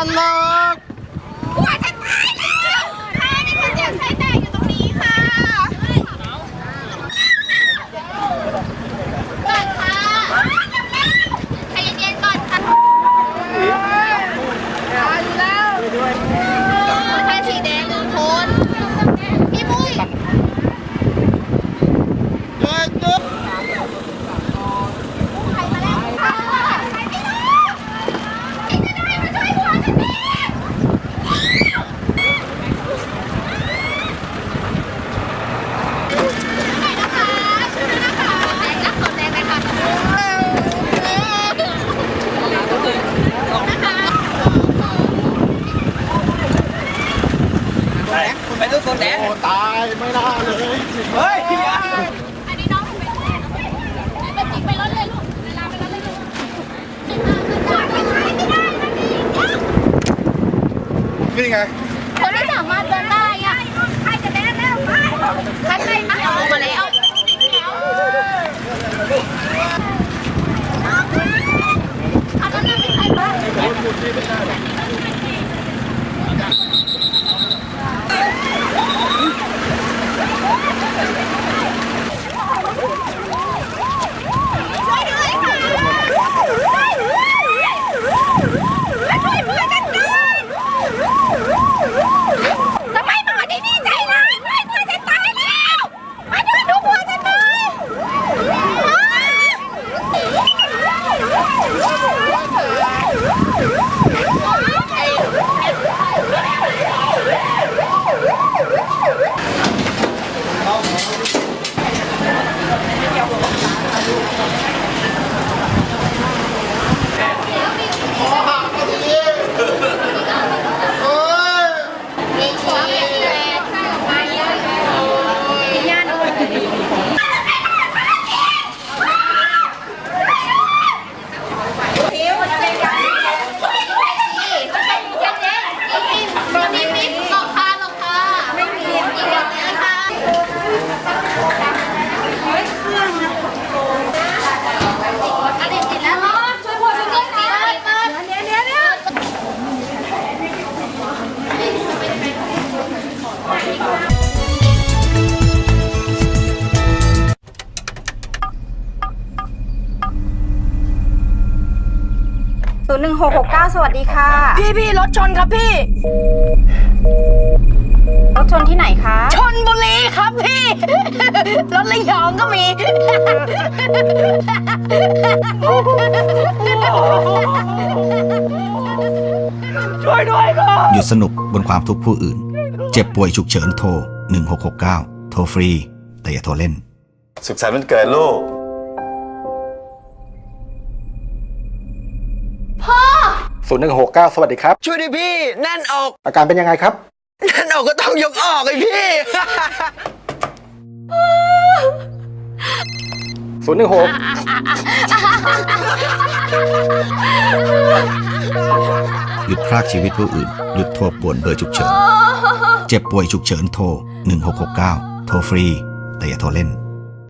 กันหรอก หัวจะตายแล้วค่ะมีคนเจ็บไส้แตกอยู่ตรงนี้ค่ะก่อนค่ะใจเย็นๆก่อนค่ะแค่สีแดงหนึ่งคน พี่มุ้ย เฮ้ยจุ๊บ ใครมาแล้วค่ะใครไม่รู้ใครจะได้มาช่วยหัวฉันทีไหนนะคะช่วยด้วยนะคะแดงนะขอแดงเลยค่ะนะคะ ไปตู้โซนแดงโอ้ตายไม่น่าเลย เฮ้ยอันนี้น้องเป็นเป็นจิกไปรถเลยลูกเวลาไปรถเลยลูกไม่ได้ไม่ได้มันมียักษ์นี่ไงเขาไม่สามารถเดินได้อะใครจะเดินแล้วไปใครใครมาเอาออกมาแล้วเอาแล้วนั่นเป็นใครบ้า Oh, my God. ไม่เกี่ยวกับลูกค้าค่ะ นย์หนึ่งหกหกเก้าสวัสดีค่ะ พี่พี่รถชนครับพี่ รถชนที่ไหนคะ ชนบุรีครับพี่ รถระยองก็มี ช่วยด้วยครับ หยุดสนุกบนความทุกข์ผู้อื่น เจ็บป่วยฉุกเฉินโทร 1669 โทรฟรี แต่อย่าโทรเล่น สุขสันต์วันเกิดลูก ศูนย์หนึ่งหกเก้าสวัสดีครับ ช่วยดิพี่แน่นอก อาการเป็นยังไงครับ แน่นอกก็ต้องยกออกเลยพี่ ศูนย์หนึ่งหกหยุดพรากชีวิตผู้อื่น หยุดโทรป่วนเบอร์ฉุกเฉิน เจ็บป่วยฉุกเฉินโทร 1669 โทรฟรี แต่อย่าโทรเล่น